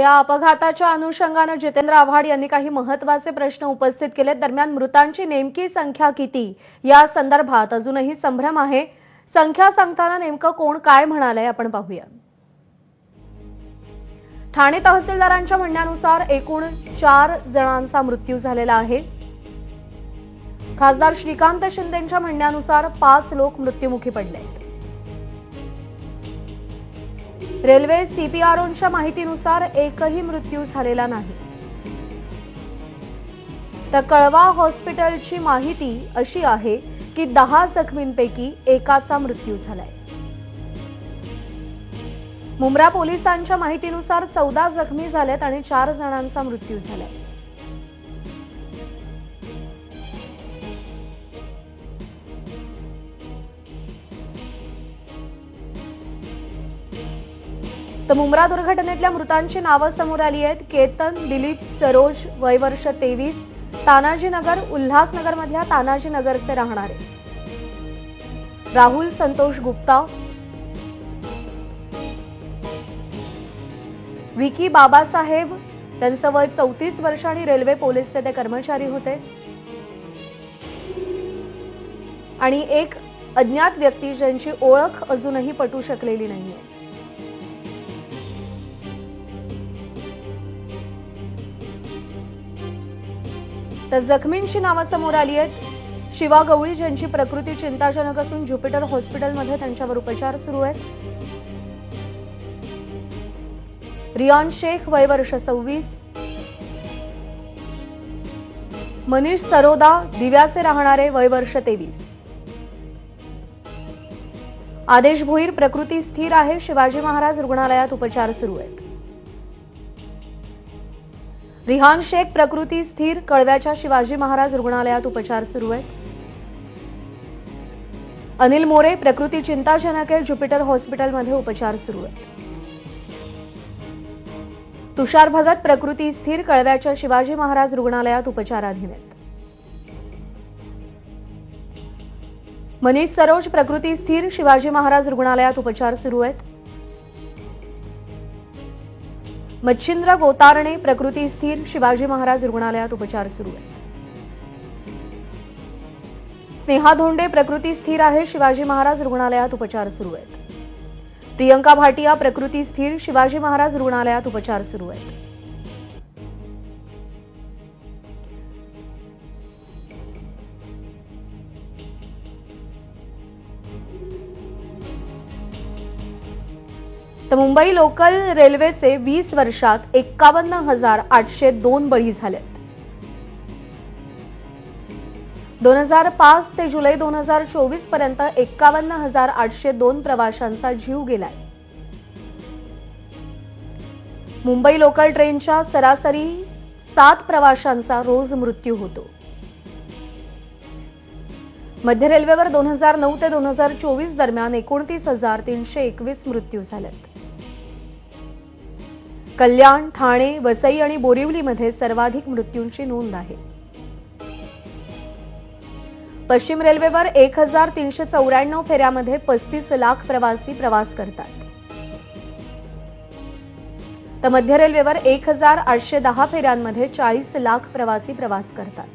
या अपघाताच्या अनुषंगानं जितेंद्र आव्हाड यांनी काही महत्त्वाचे प्रश्न उपस्थित केले दरम्यान मृतांची नेमकी संख्या किती? या संदर्भात अजूनही संभ्रम आहे. संख्या सांगताना नेमकं कोण काय म्हणालंय आपण पाहूया. ठाणे तहसीलदारांच्या म्हणण्यानुसार एकूण चार जणांचा मृत्यू झालेला आहे. खासदार श्रीकांत शिंदेच्या म्हणण्यानुसार पाच लोक मृत्युमुखी पडले रेल्वे सीपीआरओंच्या माहितीनुसार एकही मृत्यू झालेला नाही. तर कळवा हॉस्पिटलची माहिती अशी आहे की दहा जखमींपैकी एकाचा मृत्यू झालाय. मुंब्रा पोलिसांच्या माहितीनुसार चौदा जखमी झालेत आणि चार जणांचा मृत्यू झालाय. तर मुंब्रा दुर्घटनेतल्या मृतांची नावं समोर आली आहेत. केतन दिलीप सरोज वयवर्ष तेवीस तानाजीनगर उल्हासनगरमधल्या तानाजीनगरचे राहणारे. राहुल संतोष गुप्ता. विकी बाबासाहेब त्यांचं वय चौतीस वर्ष आणि रेल्वे पोलीसचे ते कर्मचारी होते. आणि एक अज्ञात व्यक्ती ज्यांची ओळख अजूनही पटू शकलेली नाहीये. तर जखमींची नावं समोर आली आहेत. शिवा गवळी ज्यांची प्रकृती चिंताजनक असून ज्युपिटर हॉस्पिटलमध्ये त्यांच्यावर उपचार सुरू आहेत. रियान शेख वय वर्ष सव्वीस. मनीष सरोदा दिव्याचे राहणारे वय वर्ष तेवीस. आदेश भोईर प्रकृती स्थिर आहे. शिवाजी महाराज रुग्णालयात उपचार सुरू आहेत. रिहान शेख प्रकृती स्थिर कळव्याच्या शिवाजी महाराज रुग्णालयात उपचार सुरू आहेत. अनिल मोरे प्रकृती चिंताजनक आहे ज्युपिटर हॉस्पिटलमध्ये उपचार सुरू आहेत. तुषार भगत प्रकृती स्थिर कळव्याच्या शिवाजी महाराज रुग्णालयात उपचाराधीन आहेत. मनीष सरोज प्रकृती स्थिर शिवाजी महाराज रुग्णालयात उपचार सुरू आहेत. मच्छिंद्र गोतारणे प्रकृती स्थिर शिवाजी महाराज रुग्णालयात उपचार सुरू आहेत. स्नेहा धोंडे प्रकृती स्थिर आहे शिवाजी महाराज रुग्णालयात उपचार सुरू आहेत. प्रियंका भाटिया प्रकृती स्थिर शिवाजी महाराज रुग्णालयात उपचार सुरू आहेत. तर मुंबई लोकल रेल्वेचे वीस वर्षात एक्कावन्न हजार आठशे दोन बळी झालेत दोन हजार पाच ते जुलै दोन हजार चोवीसपर्यंत एक्कावन्न हजार आठशे दोन प्रवाशांचा जीव गेलाय. मुंबई लोकल ट्रेनच्या सरासरी सात प्रवाशांचा रोज मृत्यू होतो. मध्य रेल्वेवर दोन हजार नऊ ते दोन हजार चोवीस दरम्यान एकोणतीस हजार तीनशे एकवीस मृत्यू झालेत. कल्याण ठाणे वसई आणि बोरिवलीमध्ये सर्वाधिक मृत्यूंची नोंद आहे. पश्चिम रेल्वेवर एक हजार तीनशे चौऱ्याण्णव फेऱ्यामध्ये पस्तीस लाख प्रवासी प्रवास करतात. तर मध्य रेल्वेवर एक हजार आठशे दहा फेऱ्यांमध्ये चाळीस लाख प्रवासी प्रवास करतात.